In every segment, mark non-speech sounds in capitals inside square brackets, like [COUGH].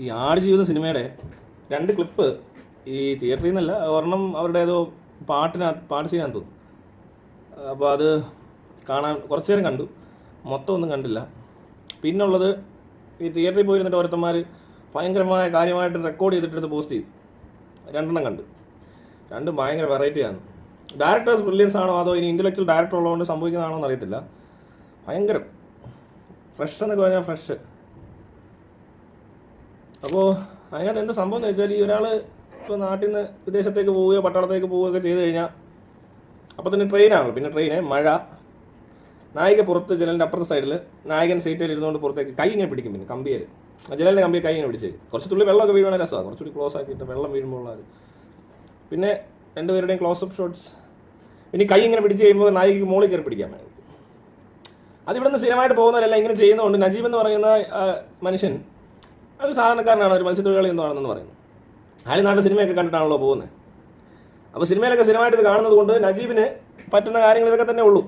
ഈ ആടുജീവിത സിനിമയുടെ രണ്ട് ക്ലിപ്പ് ഈ തിയേറ്ററിൽ നിന്നല്ല ഒരെണ്ണം അവരുടെ ഏതോ പാട്ടിന പാട്ട് ചെയ്യാൻ തോന്നും അപ്പോൾ അത് കാണാൻ കുറച്ച് നേരം കണ്ടു. മൊത്തം ഒന്നും കണ്ടില്ല. പിന്നുള്ളത് ഈ തിയേറ്ററിൽ പോയിരുന്നിട്ട് ഓരോരുത്തന്മാർ ഭയങ്കരമായ കാര്യമായിട്ട് റെക്കോർഡ് ചെയ്തിട്ടെടുത്ത് പോസ്റ്റ് ചെയ്തു. രണ്ടെണ്ണം കണ്ടു. രണ്ടും ഭയങ്കര വെറൈറ്റിയാണ് ഡയറക്ടേഴ്സ് ബ്രില്യൻസ് ആണോ അതോ ഇനി ഇന്റലക്ച്വൽ ഡയറക്ടർ ഉള്ളതുകൊണ്ട് സംഭവിക്കുന്നതാണോ എന്ന് അറിയത്തില്ല. ഭയങ്കരം. ഫ്രഷ് എന്നൊക്കെ പറഞ്ഞാൽ ഫ്രഷ് അപ്പോൾ അതിനകത്ത് എന്ത് സംഭവം എന്ന് വെച്ചാൽ ഈ ഒരാൾ ഇപ്പോൾ നാട്ടിൽ നിന്ന് വിദേശത്തേക്ക് പോവുകയോ പട്ടാളത്തേക്ക് പോവുകയൊക്കെ ചെയ്ത് കഴിഞ്ഞാൽ അപ്പോൾ തന്നെ ട്രെയിനാണല്ലോ പിന്നെ ട്രെയിന് മഴ. നായിക പുറത്ത് ജനലിന്റെ അപ്പുറത്തെ സൈഡിൽ നായകൻ സീറ്റിൽ ഇരുന്നുകൊണ്ട് പുറത്തേക്ക് കൈ ഇങ്ങനെ പിടിക്കും പിന്നെ കമ്പിയിൽ ജനലിന്റെ കമ്പിയെ കൈ ഇങ്ങനെ പിടിച്ച് കുറച്ച് തുള്ളി വെള്ളമൊക്കെ വീഴുവാൻ രസമാണ്. കുറച്ചുകൂടി ക്ലോസ് ആക്കിയിട്ട് വെള്ളം വീഴുമ്പോൾ ഉള്ളത് പിന്നെ രണ്ടുപേരുടെയും ക്ലോസപ്പ് ഷോട്ട്സ് ഇനി കൈ ഇങ്ങനെ പിടിച്ച് കഴിയുമ്പോൾ നായികക്ക് മുകളിൽ കയറി പിടിക്കാൻ വേണ്ടി. അത് ഇവിടുന്ന് സ്ഥിരമായിട്ട് പോകുന്നവരല്ല ഇങ്ങനെ ചെയ്യുന്നതുകൊണ്ട് നജീബ് എന്ന് പറയുന്ന മനുഷ്യൻ ഒരു സാധാരണക്കാരനാണ്. ഒരു മത്സ്യത്തൊഴിലാളി എന്താണെന്ന് പറയുന്നത് അയാൾ നാട്ടിൽ സിനിമയൊക്കെ കണ്ടിട്ടാണല്ലോ പോകുന്നത് അപ്പോൾ സിനിമയിലൊക്കെ സ്ഥിരമായിട്ട് ഇത് കാണുന്നത് കൊണ്ട് നജീബിന് പറ്റുന്ന കാര്യങ്ങൾ ഇതൊക്കെ തന്നെ ഉള്ളൂ.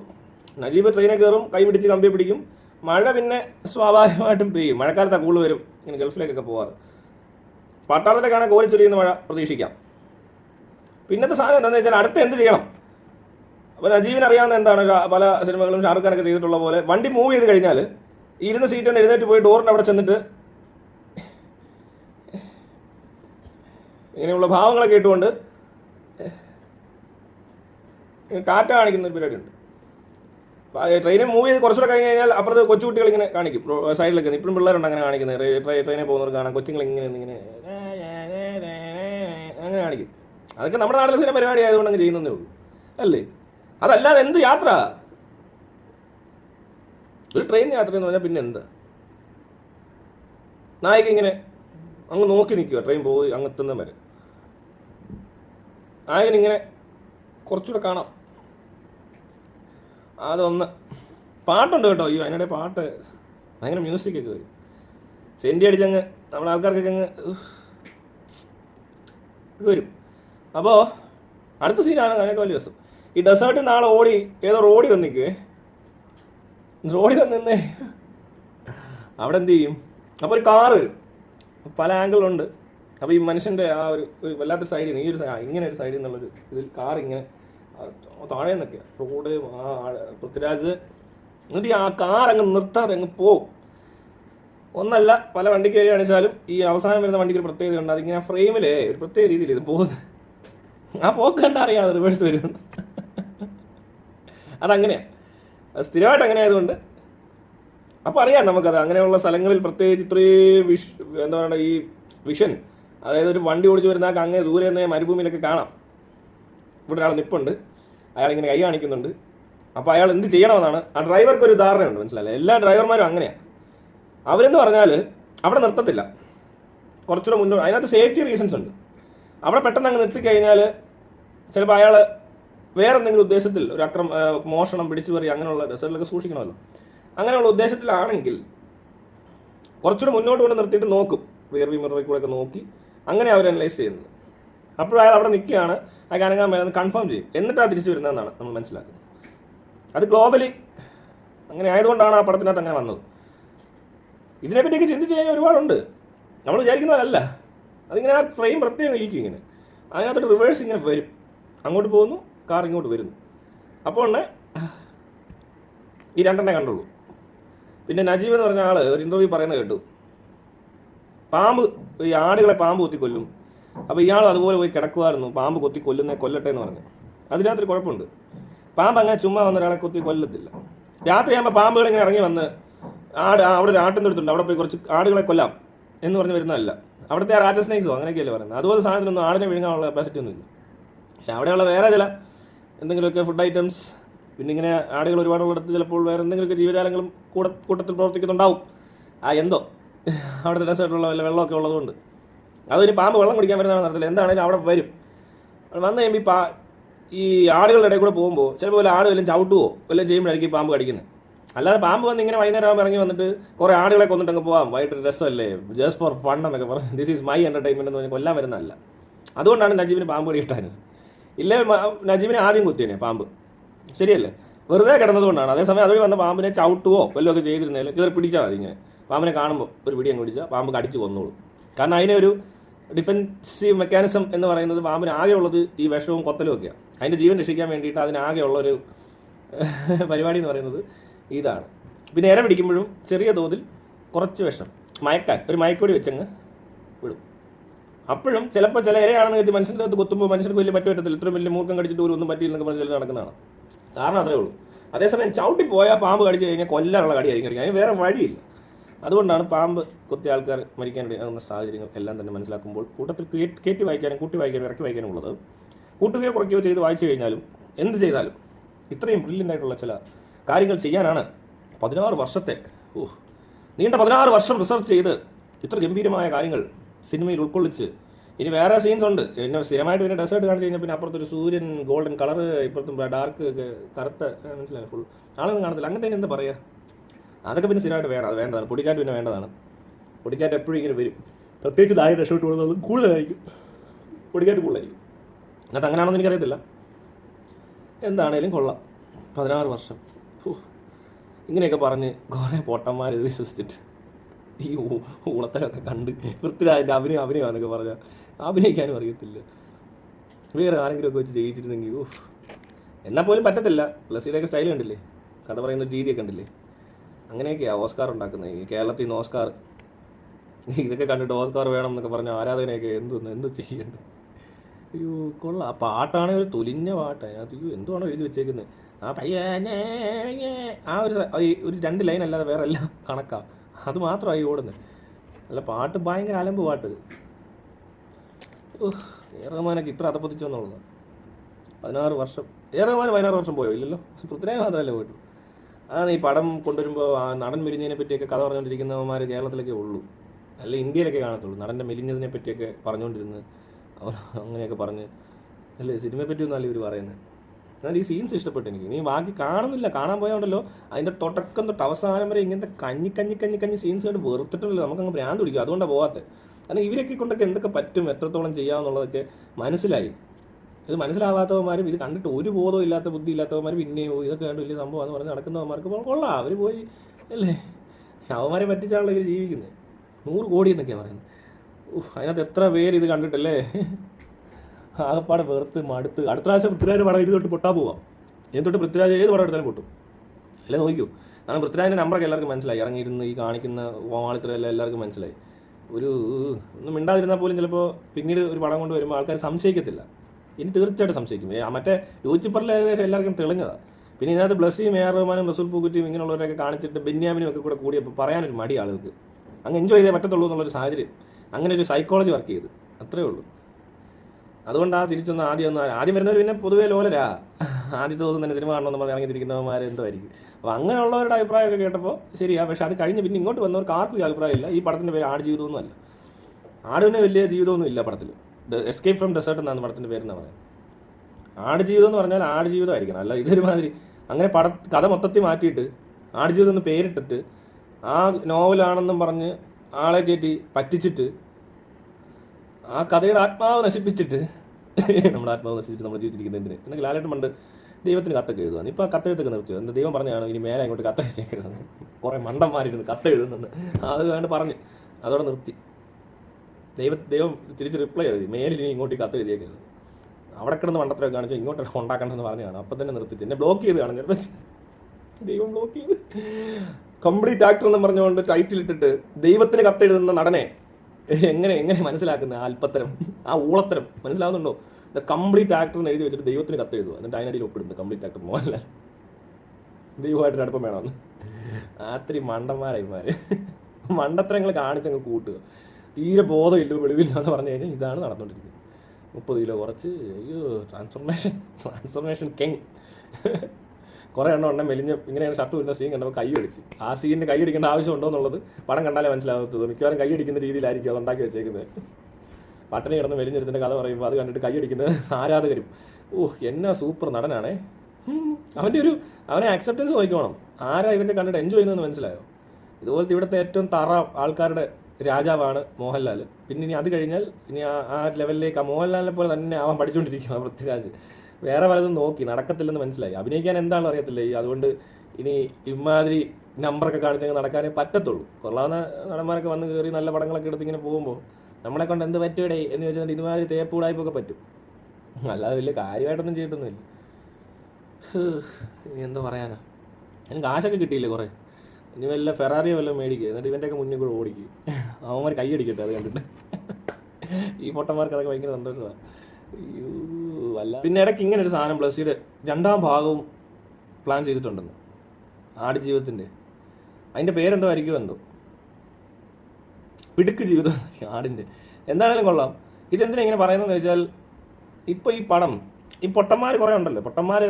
നജീബ് ട്രെയിനിൽ കയറും കൈ പിടിച്ച് കമ്പി പിടിക്കും. മഴ പിന്നെ സ്വാഭാവികമായിട്ടും പെയ്യും. മഴക്കാലത്താണ് കൂടുതൽ വരും. ഇങ്ങനെ ഗൾഫിലേക്കൊക്കെ പോകാറ് പട്ടാളത്തിലേക്കാണ് കോരിച്ചൊരിയുന്ന മഴ പ്രതീക്ഷിക്കാം. പിന്നത്തെ സാധനം എന്താണെന്ന് വെച്ചാൽ അടുത്ത് എന്ത് ചെയ്യണം? അപ്പോൾ നജീബിന് അറിയാവുന്ന എന്താണ്? പല സിനിമകളും ഷാറുഖ് ഖാനൊക്കെ ചെയ്തിട്ടുള്ള പോലെ വണ്ടി മൂവ് ചെയ്ത് കഴിഞ്ഞാൽ ഇരുന്ന സീറ്റിൽ നിന്ന് എഴുന്നേറ്റ് പോയി ഡോറിന്റെ അവിടെ ചെന്നിട്ട് ഇങ്ങനെയുള്ള ഭാവങ്ങളൊക്കെ ഇട്ടുകൊണ്ട് ടാറ്റ കാണിക്കുന്ന ഒരു പരിപാടിയുണ്ട് ട്രെയിനിൽ മൂവ് ചെയ്ത് കുറച്ചുകൂടെ കഴിഞ്ഞ് കഴിഞ്ഞാൽ അപ്പുറത്ത് കൊച്ചുകുട്ടികൾ ഇങ്ങനെ കാണിക്കും. സൈഡിലൊക്കെ ഇപ്പോഴും പിള്ളേരുണ്ട് അങ്ങനെ കാണിക്കുന്നത്. ട്രെ- ട്രെ- ട്രെയിനിൽ പോകുന്നവർ കാണാം. കൊച്ചുങ്ങൾ ഇങ്ങനെ ഇങ്ങനെ അങ്ങനെ കാണിക്കും. അതൊക്കെ നമ്മുടെ നാട്ടിലെ സിനിമ പരിപാടി ആയതുകൊണ്ട് അങ്ങ് ചെയ്യുന്നതേ ഉള്ളൂ. അല്ലേ? അതല്ലാതെ എന്ത് യാത്ര? ഒരു ട്രെയിൻ യാത്ര എന്ന് പറഞ്ഞാൽ പിന്നെ എന്താ? നായിക ഇങ്ങനെ അങ്ങ് നോക്കി നിൽക്കുക. ട്രെയിൻ പോയി അങ്ങ് എത്തുന്ന വരെ. നായകൻ ഇങ്ങനെ കുറച്ചുകൂടെ കാണാം. അതൊന്ന് പാട്ടുണ്ട് കേട്ടോ. അയ്യോ അതിനിടെ പാട്ട് ഭയങ്കര മ്യൂസിക് ഒക്കെ വരും. സെന്റി അടിച്ചങ്ങ് നമ്മുടെ ആൾക്കാർക്കൊക്കെ അങ്ങ് വരും. അപ്പോൾ അടുത്ത സീനാണ് അതിനൊക്കെ വലിയ രസം. ഈ ഡെസേർട്ടിൽ നാളെ ഓടി ഏതോ റോഡിൽ വന്ന് നിൽക്കുവേ റോഡിൽ വന്ന് നിന്നേ അവിടെ എന്ത് ചെയ്യും? അപ്പോൾ ഒരു കാർ വരും. പല ആംഗിളുണ്ട് അപ്പോൾ ഈ മനുഷ്യന്റെ ആ ഒരു ഒരു വല്ലാത്ത സൈഡിൽ നിന്ന് ഈ ഒരു ഇങ്ങനെ ഒരു സൈഡിൽ നിന്നുള്ളൊരു ഇതിൽ കാർ ഇങ്ങനെ താഴെ നിന്നൊക്കെ റോഡ് ആ പൃഥ്വിരാജ് എന്നിട്ട് ആ കാർ അങ്ങ് നിർത്താതെ അങ്ങ് പോവും. ഒന്നല്ല പല വണ്ടി കയറി കാണിച്ചാലും ഈ അവസാനം വരുന്ന വണ്ടിക്ക് ഒരു പ്രത്യേകത ഉണ്ട്. അതിങ്ങനെ ഫ്രെയിമിലെ ഒരു പ്രത്യേക രീതിയിൽ ഇത് പോകുന്നത്. ആ പോക്ക് കണ്ടാ അറിയാം റിവേഴ്സ് വരും. അതങ്ങനെയാണ് അത് സ്ഥിരമായിട്ട് അങ്ങനെ ആയതുകൊണ്ട്. അപ്പോൾ അറിയാം നമുക്കത്. അങ്ങനെയുള്ള സ്ഥലങ്ങളിൽ പ്രത്യേകിച്ച് ഇത്രയും വിഷ് എന്താ പറയുക ഈ വിഷൻ അതായത് ഒരു വണ്ടി ഓടിച്ച് വരുന്ന അങ്ങേ ദൂരെ നിന്ന് മരുഭൂമിയിലൊക്കെ കാണാം. ഇവിടെ ഒരാൾ നിപ്പുണ്ട്. അയാൾ ഇങ്ങനെ കൈ കാണിക്കുന്നുണ്ട്. അപ്പോൾ അയാൾ എന്ത് ചെയ്യണമെന്നാണ് ആ ഡ്രൈവർക്ക് ഒരു ധാരണയുണ്ട് മനസ്സിലായില്ലേ? എല്ലാ ഡ്രൈവർമാരും അങ്ങനെയാണ് അവരെന്ന് പറഞ്ഞാൽ അവിടെ നിർത്തത്തില്ല. കുറച്ചുകൂടെ മുന്നോട്ട് അതിനകത്ത് സേഫ്റ്റി റീസൺസ് ഉണ്ട്. അവിടെ പെട്ടെന്ന് അങ്ങ് നിർത്തിക്കഴിഞ്ഞാൽ ചിലപ്പോൾ അയാൾ വേറെ എന്തെങ്കിലും ഉദ്ദേശത്തിൽ ഒരു അക്രം മോഷണം പിടിച്ചു പറി അങ്ങനെയുള്ള രസങ്ങളിലൊക്കെ സൂക്ഷിക്കണമല്ലോ. അങ്ങനെയുള്ള ഉദ്ദേശത്തിലാണെങ്കിൽ കുറച്ചുകൂടെ മുന്നോട്ട് കൊണ്ട് നിർത്തിയിട്ട് നോക്കും. റിയർ വ്യൂ മിററിൽ കൂടെ ഒക്കെ നോക്കി. അങ്ങനെ അവർ അനലൈസ് ചെയ്യുന്നത് അപ്പോൾ അയാൾ അവിടെ നിൽക്കുകയാണ്. ആ അനങ്ങാൻ മേലെന്ന് കൺഫേം ചെയ്യും. എന്നിട്ടാണ് തിരിച്ചു വരുന്നതെന്നാണ് നമ്മൾ മനസ്സിലാക്കുന്നത്. അത് ഗ്ലോബലി അങ്ങനെ ആയതുകൊണ്ടാണ് ആ പടത്തിനകത്ത് അങ്ങനെ വന്നത്. ഇതിനെപ്പറ്റിയൊക്കെ ചിന്തിച്ച് കഴിഞ്ഞാൽ ഒരുപാടുണ്ട്. നമ്മൾ വിചാരിക്കുന്നതല്ല. അതിങ്ങനെ ആ ഫ്രെയിം പ്രത്യേകം ഇരിക്കും ഇങ്ങനെ. അതിനകത്തോട്ട് റിവേഴ്സ് ഇങ്ങനെ വരും. അങ്ങോട്ട് പോകുന്നു കാർ ഇങ്ങോട്ട് വരുന്നു. അപ്പോൾ ഈ രണ്ടെണ്ണേ കണ്ടുള്ളൂ. പിന്നെ നജീബ് എന്ന് പറഞ്ഞ ആൾ ഒരു ഇന്റർവ്യൂ പറയുന്നത് കേട്ടു. പാമ്പ് ഈ ആടുകളെ പാമ്പ് കൊത്തി കൊല്ലും. അപ്പോൾ ഇയാൾ അതുപോലെ പോയി കിടക്കുമായിരുന്നു പാമ്പ് കൊത്തി കൊല്ലുന്നേ കൊല്ലട്ടെ എന്ന് പറഞ്ഞു. അതിനകത്തൊരു കുഴപ്പമുണ്ട്. പാമ്പ് അങ്ങനെ ചുമ്മാ വന്ന ഒരാളെ കൊത്തി കൊല്ലത്തില്ല. രാത്രിയാകുമ്പോൾ പാമ്പുകൾ ഇങ്ങനെ ഇറങ്ങി വന്ന് ആട് അവിടെ ഒരു ആട്ടിന്റെ അവിടെ പോയി കുറച്ച് ആടുകളെ കൊല്ലാം എന്ന് പറഞ്ഞ് വരുന്നതല്ല. അവിടുത്തെ ആ റാറ്റ സ്നേക്സോ അങ്ങനെയൊക്കെയല്ലേ പറയുന്നത്. അതുപോലെ സാധനത്തിനൊന്നും ആടിനെ വിഴുങ്ങാനുള്ള കപ്പാസിറ്റി ഒന്നുമില്ല പക്ഷെ അവിടെയുള്ള വേറെ ചില എന്തെങ്കിലുമൊക്കെ ഫുഡ് ഐറ്റംസ് പിന്നെ ഇങ്ങനെ ആടുകൾ ഒരുപാടുള്ളിടത്ത് ചിലപ്പോൾ വേറെ എന്തെങ്കിലുമൊക്കെ ജീവജാലങ്ങളും കൂടെ കൂട്ടത്തിൽ പ്രവർത്തിക്കുന്നുണ്ടാവും. ആ എന്തോ? അവിടുത്തെ രസമായിട്ടുള്ള വല്ല വെള്ളമൊക്കെ ഉള്ളതുകൊണ്ട്. അതൊരു പാമ്പ് വെള്ളം കുടിക്കാൻ വരുന്നതാണ് നടത്തില്ല എന്താണെങ്കിലും അവിടെ വരും. വന്നു കഴിയുമ്പോൾ ഈ പാ ഈ ആടുകളുടെ ഇടയിൽ കൂടെ പോകുമ്പോൾ ചിലപ്പോൾ വല്ല ആട് വല്ലതും ചവിട്ടുവോ? വല്ലതും ചെയ്യുമ്പോഴായിരിക്കും പാമ്പ് കടിക്കുന്നത് അല്ലാതെ പാമ്പ് വന്ന് ഇങ്ങനെ വൈകുന്നേരം ആകുമ്പോൾ ഇറങ്ങി വന്നിട്ട് കുറേ ആടുകളെ കൊന്നിട്ട് അങ്ങ് പോവാം. വൈകിട്ട് രസമല്ലേ? ജസ്റ്റ് ഫോർ ഫൺ എന്നൊക്കെ പറഞ്ഞ് ദിസ് ഈസ് മൈ എന്റർടൈൻമെന്റ് എന്ന് പറഞ്ഞാൽ കൊല്ലാൻ വരുന്നതല്ല. അതുകൊണ്ടാണ് നജീബിന് പാമ്പ് കടി ഇഷ്ടമായത് ഇല്ലേ നജീബിനെ ആദ്യം കുത്തിയനെ പാമ്പ്. ശരിയല്ലേ? വെറുതെ കിടന്നതുകൊണ്ടാണ്. അതേസമയം അതുവഴി വന്ന പാമ്പിനെ ചവിട്ടുവോ വല്ലതും ഒക്കെ ഇതൊരു കയറി പിടിച്ചാൽ മതി ഇങ്ങനെ. പാമ്പിനെ കാണുമ്പോൾ ഒരു പിടി അങ്ങ് പിടിച്ചാൽ പാമ്പ് കടിച്ച് കൊന്നോളും. കാരണം ഒരു ഡിഫൻസീവ് മെക്കാനിസം എന്ന് പറയുന്നത് പാമ്പിന് ആകെയുള്ളത് ഈ വിഷവും കൊത്തലും ഒക്കെയാണ് അതിന്റെ ജീവൻ രക്ഷിക്കാൻ വേണ്ടിയിട്ട് അതിനാകെയുള്ളൊരു [LAUGHS] പരിപാടി എന്ന് പറയുന്നത് ഇതാണ്. പിന്നെ ഇര പിടിക്കുമ്പോഴും ചെറിയ തോതിൽ കുറച്ച് വിഷം മയക്കാൻ ഒരു മയക്കൊടി വെച്ചങ്ങ് വിടും. അപ്പോഴും ചിലപ്പോൾ ചില ഇരയാണെന്ന് കരുതി മനുഷ്യന്റെ അകത്ത് കുത്തുമ്പോൾ മനുഷ്യർക്ക് വലിയ പറ്റു പറ്റത്തില്ല ഇത്രയും വലിയ മൂർക്കം കടിച്ചിട്ട് പോലും ഒന്നും പറ്റിയില്ലെന്നൊക്കെ പറഞ്ഞ് ചിലർ നടക്കുന്നതാണ്. കാരണം അത്രേ ഉള്ളൂ. അതേസമയം ചവിട്ടി പോയാൽ പാമ്പ് കടിച്ചു കഴിഞ്ഞാൽ കൊല്ലാനുള്ള കടിയായിരിക്കും കടിക്കുക അതിന് വേറെ വഴിയില്ല. അതുകൊണ്ടാണ് പാമ്പ് കൊത്തിയ ആൾക്കാർ മരിക്കാനിടയാകുന്ന സാഹചര്യങ്ങൾ എല്ലാം തന്നെ മനസ്സിലാക്കുമ്പോൾ കൂട്ടത്തിൽ കയറ്റി വായിക്കാനും കൂട്ടി വായിക്കാനും ഇറക്കി വായിക്കാനും ഉള്ളത് കൂട്ടുകയോ കുറയ്ക്കുകയോ ചെയ്ത് വായിച്ചു കഴിഞ്ഞാലും എന്ത് ചെയ്താലും ഇത്രയും ബ്രില്യന്റ് ആയിട്ടുള്ള ചില കാര്യങ്ങൾ ചെയ്യാനാണ് പതിനാറ് വർഷത്തെ ഓഹ് നീണ്ട പതിനാറ് വർഷം റിസർച്ച് ചെയ്ത് ഇത്ര ഗംഭീരമായ കാര്യങ്ങൾ സിനിമയിൽ ഉൾക്കൊള്ളിച്ച്. ഇനി വേറെ സീൻസ് ഉണ്ട്. പിന്നെ സ്ഥിരമായിട്ട് പിന്നെ ഡെസേർട്ട് കാണിച്ചു കഴിഞ്ഞാൽ പിന്നെ അപ്പുറത്തൊരു സൂര്യൻ ഗോൾഡൻ കളർ ഇപ്പുറത്തും ഡാർക്ക് കറുത്ത മനസ്സിലായി? ഫുൾ ആളൊന്നും കാണത്തില്ല. അങ്ങനത്തെ എന്താ പറയുക അതൊക്കെ പിന്നെ സ്ഥിരമായിട്ട് വേണം അത് വേണ്ടതാണ്. പൊടിക്കാറ്റ് പിന്നെ വേണ്ടതാണ്. പൊടിക്കാറ്റ് എപ്പോഴും ഇങ്ങനെ വരും. പ്രത്യേകിച്ച് താഴെ രക്ഷപ്പെട്ട് കൊടുക്കുന്നത് കൂടുതലായിരിക്കും. പൊടിക്കാറ്റ് കൂടുതലായിരിക്കും. എന്നിട്ട് അങ്ങനെയാണെന്ന് എനിക്കറിയത്തില്ല. എന്താണേലും കൊള്ളാം. പതിനാറ് വർഷം. ഇങ്ങനെയൊക്കെ പറഞ്ഞ് കുറേ പൊട്ടന്മാർ ഇത് വിശ്വസിച്ചിട്ട് ഈ ഊളത്തരൊക്കെ കണ്ട് പൃഥ്വിരാജിന്റെ അഭിനയം അഭിനയമാണെന്നൊക്കെ പറഞ്ഞാൽ അഭിനയിക്കാനും അറിയത്തില്ല. വേറെ ആരെങ്കിലുമൊക്കെ വെച്ച് ജയിച്ചിരുന്നെങ്കിൽ ഓഹ് എന്നാൽ പോലും പറ്റത്തില്ല. പ്ലസിയുടെയൊക്കെ സ്റ്റൈൽ കണ്ടില്ലേ? കഥ പറയുന്ന രീതിയൊക്കെ കണ്ടില്ലേ? അങ്ങനെയൊക്കെയാണ് ഓസ്കാർ ഉണ്ടാക്കുന്നത്. ഈ കേരളത്തിൽ നിന്ന് ഓസ്കാർ. ഇതൊക്കെ കണ്ടിട്ട് ഓസ്കാർ വേണം എന്നൊക്കെ പറഞ്ഞ ആരാധനയൊക്കെ എന്തൊന്ന് എന്ത് ചെയ്യണ്ട? അയ്യോ കൊള്ളാം. ആ പാട്ടാണെങ്കിൽ ഒരു തുലിഞ്ഞ പാട്ട്. അതിനകത്ത് അയ്യോ എന്തുവാണോ എഴുതി വെച്ചേക്കുന്നത്. ആ പയ്യനെ ആ ഒരു ഒരു രണ്ട് ലൈൻ അല്ലാതെ വേറെ എല്ലാം കണക്കാം. അത് മാത്രമായി ഓടുന്നത് അല്ല പാട്ട് ഭയങ്കര അലമ്പ് പാട്ട്. ഏറെമാനൊക്കെ ഇത്ര അതപ്പതിച്ചു എന്നുള്ളത്. പതിനാറ് വർഷം. ഏറമാൻ പതിനാറ് വർഷം പോയോ? ഇല്ലല്ലോ. പൃഥ്വിരാജ് മാത്രമല്ലേ പോയിട്ടു അതാണ് ഈ പടം കൊണ്ടുവരുമ്പോൾ ആ നടൻ മെലിഞ്ഞതിനെ പറ്റിയൊക്കെ കഥ പറഞ്ഞുകൊണ്ടിരിക്കുന്നവന്മാർ കേരളത്തിലൊക്കെ ഉള്ളൂ. അല്ല ഇന്ത്യയിലൊക്കെ കാണത്തുള്ളൂ. നടന്റെ മെലിഞ്ഞതിനെ പറ്റിയൊക്കെ പറഞ്ഞുകൊണ്ടിരുന്ന് അവർ അങ്ങനെയൊക്കെ പറഞ്ഞ് അല്ലേ സിനിമയെ പറ്റിയൊന്നും അല്ല ഇവർ പറയുന്നത്. എന്നാൽ ഈ സീൻസ് ഇഷ്ടപ്പെട്ടു എനിക്ക്. നീ ബാക്കി കാണുന്നില്ല. കാണാൻ പോയാണ്ടല്ലോ അതിന്റെ തുടക്കം തൊട്ട് അവസാനം വരെ ഇങ്ങനത്തെ കഞ്ഞി കഞ്ഞി കഞ്ഞി കഞ്ഞി സീൻസ് കണ്ട് വെറുത്തിട്ടില്ല നമുക്കങ്ങ് ഭ്രാന്ത് പിടിക്കും. അതുകൊണ്ടാണ് പോകാത്തത് കാരണം ഇവരൊക്കെ കൊണ്ടൊക്കെ എന്തൊക്കെ പറ്റും എത്രത്തോളം ചെയ്യാമെന്നുള്ളതൊക്കെ മനസ്സിലായി. ഇത് മനസ്സിലാവാത്തവന്മാരും ഇത് കണ്ടിട്ട് ഒരു ബോധവും ഇല്ലാത്ത ബുദ്ധി ഇല്ലാത്തവന്മാർ പിന്നെയോ ഇതൊക്കെ കണ്ട് വലിയ സംഭവമാണെന്ന് പറഞ്ഞ് നടക്കുന്നവന്മാർക്ക് കൊള്ളാം. അവർ പോയി അല്ലേ? അവന്മാരെ പറ്റിച്ചാണല്ലോ ഇവർ ജീവിക്കുന്നത് നൂറ് കോടി എന്നൊക്കെയാണ് പറയുന്നത്. അതിനകത്ത് എത്ര പേര് ഇത് കണ്ടിട്ടല്ലേ? ആകപ്പാടെ വെറുത്ത് മടുത്ത്. അടുത്ത പ്രാവശ്യം പൃഥ്വിരാജ് പടം ഇത് തൊട്ട് പൊട്ടാ പോവാം. ഇത് തൊട്ട് പൃഥ്വിരാജ് ഏത് പടം എടുത്താലും പൊട്ടും. അല്ലേ നോക്കൂ കാരണം പൃഥ്വിരാജിന്റെ നമ്പറൊക്കെ എല്ലാവർക്കും മനസ്സിലായി. ഇറങ്ങിയിരുന്ന് ഈ കാണിക്കുന്ന ഓമാളിത്തരെല്ലാം എല്ലാവർക്കും മനസ്സിലായി. ഒരു ഒന്നും മിണ്ടാതിരുന്നാൽ പോലും ചിലപ്പോൾ പിന്നീട് ഒരു പടം കൊണ്ട് വരുമ്പോൾ ആൾക്കാർ സംശയിക്കത്തില്ല. ഇനി തീർച്ചയായിട്ടും സംശയിക്കും. മറ്റേ ലൂച്ചിപ്പറിൽ ഏകദേശം എല്ലാവർക്കും തെളിഞ്ഞതാണ് പിന്നെ ഇതിനകത്ത് ബ്ലസ്സിയും എ ആർ റഹ്മാനും റസൂൽ പൂക്കുറ്റിയും ഇങ്ങനെയുള്ളവരൊക്കെ കാണിച്ചിട്ട് ബെന്യാമിനും ഒക്കെ കൂടെ കൂടിയപ്പോൾ പറയാനൊരു മടി ആളുകൾക്ക്. അങ്ങ് എൻജോയ് ചെയ്തേ പറ്റത്തുള്ളൂ എന്നുള്ളൊരു സാഹചര്യം. അങ്ങനെ ഒരു സൈക്കോളജി വർക്ക് ചെയ്ത്. അത്രേ ഉള്ളൂ. അതുകൊണ്ട് ആ തിരിച്ചൊന്ന് ആദ്യം ഒന്ന് ആദ്യം വരുന്നവർ പിന്നെ പൊതുവേ ലോലരാ. ആദ്യത്തെ ദിവസം തന്നെ സിനിമ കാണണമെന്ന് പറഞ്ഞ് ഇറങ്ങിത്തിരിക്കുന്നവന്മാർ എന്തായിരിക്കും അപ്പോൾ അങ്ങനെയുള്ളവരുടെ അഭിപ്രായമൊക്കെ കേട്ടപ്പോൾ ശരിയാ. പക്ഷെ അത് കഴിഞ്ഞ് പിന്നെ ഇങ്ങോട്ട് വന്നവർക്ക് ആർക്കും ഈ അഭിപ്രായമില്ല. ഈ പടത്തിന്റെ പേര് ആട് ജീവിതമൊന്നും അല്ല ആടിന് വലിയ ജീവിതമൊന്നും ഇല്ല പടത്തിൽ എസ്കേപ്പ് ഫ്രം ഡെസേർട്ട് എന്നാണ് പടത്തിന്റെ പേരെന്നാണ് പറയുന്നത്. ആടുജീവിതം എന്ന് പറഞ്ഞാൽ ആടുജീവിതമായിരിക്കണം. അല്ല ഇതൊരു മാതിരി അങ്ങനെ പട കഥ മൊത്തത്തിൽ മാറ്റിയിട്ട് ആടുജീവിതം എന്ന് പേരിട്ടിട്ട് ആ നോവലാണെന്നും പറഞ്ഞ് ആളെ കയറ്റി പറ്റിച്ചിട്ട് ആ കഥയുടെ ആത്മാവ് നശിപ്പിച്ചിട്ട് [LAUGHS] നമ്മുടെ ആത്മാവ് നശിപ്പിച്ചിട്ട് നമ്മൾ ജീവിച്ചിരിക്കുന്നത് എന്തിന്? എന്നെങ്കിൽ ലാലേട്ടൻ പണ്ട് ദൈവത്തിന് കത്തൊക്കെ എഴുതുവാണ്. ഇപ്പോൾ ആ കത്തെഴുത്തൊക്കെ നിർത്തിയത് എന്താ ദൈവം പറഞ്ഞാണ് ഇനി മേലെ അങ്ങോട്ട് കത്ത് എഴുതിയേക്കരുത് കുറേ മണ്ടന്മാരിരുന്ന് കത്ത് എഴുതുന്നുണ്ട് അത് കണ്ട് പറഞ്ഞ്. അതോടെ നിർത്തി. ദൈവ ദൈവം തിരിച്ച് റിപ്ലൈ എഴുതി മേലിൽ ഇനി ഇങ്ങോട്ട് കത്ത് എഴുതിയേക്കരുത്. അവിടെ കിടന്ന് മണ്ടത്തരൊക്കെ കാണിച്ചു ഇങ്ങോട്ട് ഉണ്ടാക്കണ്ടെന്ന് പറഞ്ഞതാണ്. അപ്പം തന്നെ നിർത്തിച്ച് എന്നെ ബ്ലോക്ക് ചെയ്ത് കാണും. ചിലപ്പോൾ ദൈവം ബ്ലോക്ക് ചെയ്ത്. കംപ്ലീറ്റ് ആക്ടർ എന്ന് പറഞ്ഞുകൊണ്ട് ടൈറ്റിൽ ഇട്ടിട്ട് ദൈവത്തിന് കത്തെഴുതുന്ന നടനെ എങ്ങനെ എങ്ങനെ മനസ്സിലാക്കുന്ന ആ അല്പത്തരം ആ ഊളത്തരം മനസ്സിലാവുന്നുണ്ടോ? ദ കംപ്ലീറ്റ് ആക്ടർ എന്ന് എഴുതി വെച്ചിട്ട് ദൈവത്തിന് കത്ത് എഴുതുക. എന്നിട്ട് അതിനടിയിൽ ഒപ്പിടുന്നത് കംപ്ലീറ്റ് ആക്ടർ മോഹൻലാൽ. ദൈവമായിട്ട് അടുപ്പം വേണമെന്ന്. ആത്രി മണ്ടന്മാരായിമാര് മണ്ടത്തരങ്ങൾ കാണിച്ചങ്ങ് കൂട്ടുക. തീരെ ബോധമില്ല വെളിവില്ല എന്ന് പറഞ്ഞു കഴിഞ്ഞാൽ ഇതാണ് നടന്നുകൊണ്ടിരിക്കുന്നത്. മുപ്പത് കിലോ കുറച്ച് അയ്യോ ട്രാൻസ്ഫോർമേഷൻ ട്രാൻസ്ഫോർമേഷൻ കെങ് കുറേ എണ്ണം ഉണ്ടെ മെലിഞ്ഞ് ഇങ്ങനെയാണ് ഷർട്ട് വരുന്ന സീൻ കണ്ടപ്പോൾ കൈ അടിച്ച് ആ സീനിന് കൈ അടിക്കേണ്ട ആവശ്യമുണ്ടോ എന്നുള്ളത് പടം കണ്ടാലേ മനസ്സിലാകത്തത് മിക്കവാറും കൈ അടിക്കുന്ന രീതിയിലായിരിക്കും അത് ഉണ്ടാക്കി വെച്ചേക്കുന്നത്. പട്ടണി കിടന്ന് മെലിഞ്ഞെടുത്തിന്റെ കഥ പറയുമ്പോൾ അത് കണ്ടിട്ട് കൈ അടിക്കുന്നത് ആരാധകരും. ഓ എന്നാ സൂപ്പർ നടനാണേ. അവന്റെ ഒരു അവനെ അക്സെപ്റ്റൻസ് നോക്കിക്കോണം ആരാ ഇതൊക്കെ കണ്ടിട്ട് എൻജോയ് ചെയ്യുന്നതെന്ന് മനസ്സിലായോ? ഇതുപോലത്തെ ഇവിടുത്തെ ഏറ്റവും തറ ആൾക്കാരുടെ രാജാവാണ് മോഹൻലാൽ. പിന്നെ ഇനി അത് കഴിഞ്ഞാൽ ഇനി ആ ലെവലിലേക്ക് ആ മോഹൻലാലിനെ പോലെ തന്നെ അവൻ പഠിച്ചുകൊണ്ടിരിക്കുകയാണ് പൃഥ്വിരാജ്. വേറെ പലതും നോക്കി നടക്കത്തില്ലെന്ന് മനസ്സിലായി. അഭിനയിക്കാൻ എന്താണെന്ന് അറിയത്തില്ല. ഈ അതുകൊണ്ട് ഇനി ഇമാതിരി നമ്പറൊക്കെ കാണിച്ചങ്ങ് നടക്കാനേ പറ്റത്തുള്ളൂ. കൊള്ളാവുന്ന നടന്മാരൊക്കെ വന്ന് കയറി നല്ല പടങ്ങളൊക്കെ എടുത്ത് ഇങ്ങനെ പോകുമ്പോൾ നമ്മളെ കൊണ്ട് എന്ത് പറ്റൂടെ എന്ന് ചോദിച്ചാൽ ഇതുമാതിരി തേപ്പൂടായ്പൊക്കെ പറ്റും. അല്ലാതെ വലിയ കാര്യമായിട്ടൊന്നും ചെയ്തിട്ടൊന്നുമില്ല. എന്താ പറയാനാ. എനിക്ക് കാശൊക്കെ കിട്ടിയില്ലേ കുറേ? ഇനി വല്ല ഫെറാറിയോ വല്ലതും മേടിക്കുക എന്നിട്ട് ഇവന്റെ ഒക്കെ മുന്നിൽ കൂടെ ഓടിക്കുക അവന്മാർ കൈയടിക്കട്ടെ അത് കണ്ടിട്ട്. ഈ പൊട്ടന്മാർക്ക് അതൊക്കെ ഭയങ്കര സന്തോഷമാണ് വല്ല പിന്നെ ഇടയ്ക്ക് ഇങ്ങനെ ഒരു സാധനം ബ്ലസ്സിയുടെ രണ്ടാം ഭാഗവും പ്ലാൻ ചെയ്തിട്ടുണ്ടെന്ന്. ആടുജീവിതത്തിന്റെ അതിന്റെ പേരെന്തോ ആയിരിക്കും എന്തോ. പിടുക്ക് ജീവിതം. ആടിന്റെ എന്താണേലും കൊള്ളാം. ഇതെന്തിനാ ഇങ്ങനെ പറയുന്നതെന്ന് വെച്ചാൽ ഇപ്പോൾ ഈ പടം ഈ പൊട്ടന്മാർ കുറേ ഉണ്ടല്ലോ. പൊട്ടന്മാർ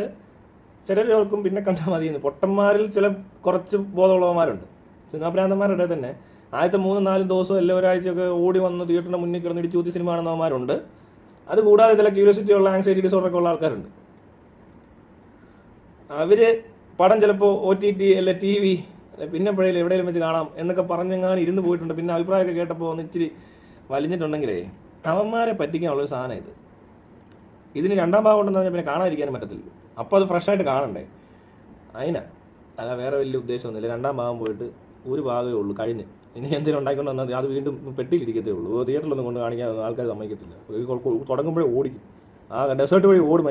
ചിലർ ഓർക്കും പിന്നെ കണ്ടാൽ മതിയെന്ന്. പൊട്ടന്മാരിൽ ചില കുറച്ച് ബോധമുള്ളവന്മാരുണ്ട്. സിനിമാഭ്രാന്തന്മാരുടെ തന്നെ ആദ്യത്തെ മൂന്നും നാലും ദിവസം എല്ലാ ഒരാഴ്ചയൊക്കെ ഓടി വന്ന് തിയേറ്ററിന്റെ മുന്നിൽ കിടന്ന് ഇടിച്ചൂത്തി സിനിമ കാണുന്നവന്മാരുണ്ട് അത് കൂടാതെ ചില ക്യൂരിയോസിറ്റി ഉള്ള ആങ്സൈറ്റി ഡിസോർഡർ ഒക്കെ ഉള്ള ആൾക്കാരുണ്ട്. അവർ പടം ചിലപ്പോൾ ഒ ടി ടി അല്ലെ ടി വി പിന്നെ എപ്പോഴേലും എവിടെയെങ്കിലും വെച്ച് കാണാം എന്നൊക്കെ പറഞ്ഞെങ്ങാനും ഇരുന്ന് പോയിട്ടുണ്ട്. പിന്നെ അഭിപ്രായമൊക്കെ കേട്ടപ്പോൾ ഒന്ന് ഇച്ചിരി വലിഞ്ഞിട്ടുണ്ടെങ്കിലേ അവന്മാരെ പറ്റിക്കാനുള്ളൊരു സാധനം ഇത്. ഇതിന് രണ്ടാം ഭാഗം ഉണ്ടെന്ന് പറഞ്ഞാൽ പിന്നെ കാണാതിരിക്കാനും പറ്റത്തില്ല. അപ്പോൾ അത് ഫ്രഷ് ആയിട്ട് കാണണ്ടേ? അതിനാ അല്ല വേറെ വലിയ ഉദ്ദേശമൊന്നുമില്ല രണ്ടാം ഭാഗം പോയിട്ട് ഒരു ഭാഗമേ ഉള്ളൂ കഴിഞ്ഞ്. ഇനി എന്തെങ്കിലും ഉണ്ടാക്കിക്കൊണ്ട് വന്നാൽ അത് വീണ്ടും പെട്ടിയിലിരിക്കത്തേ ഉള്ളൂ. തിയേറ്ററിലൊന്നും കൊണ്ട് കാണിക്കാൻ ആൾക്കാർ സമ്മതിക്കത്തില്ല. തുടങ്ങുമ്പോഴേ ഓടിക്കും. ആ ഡെസേർട്ട് വഴി ഓടും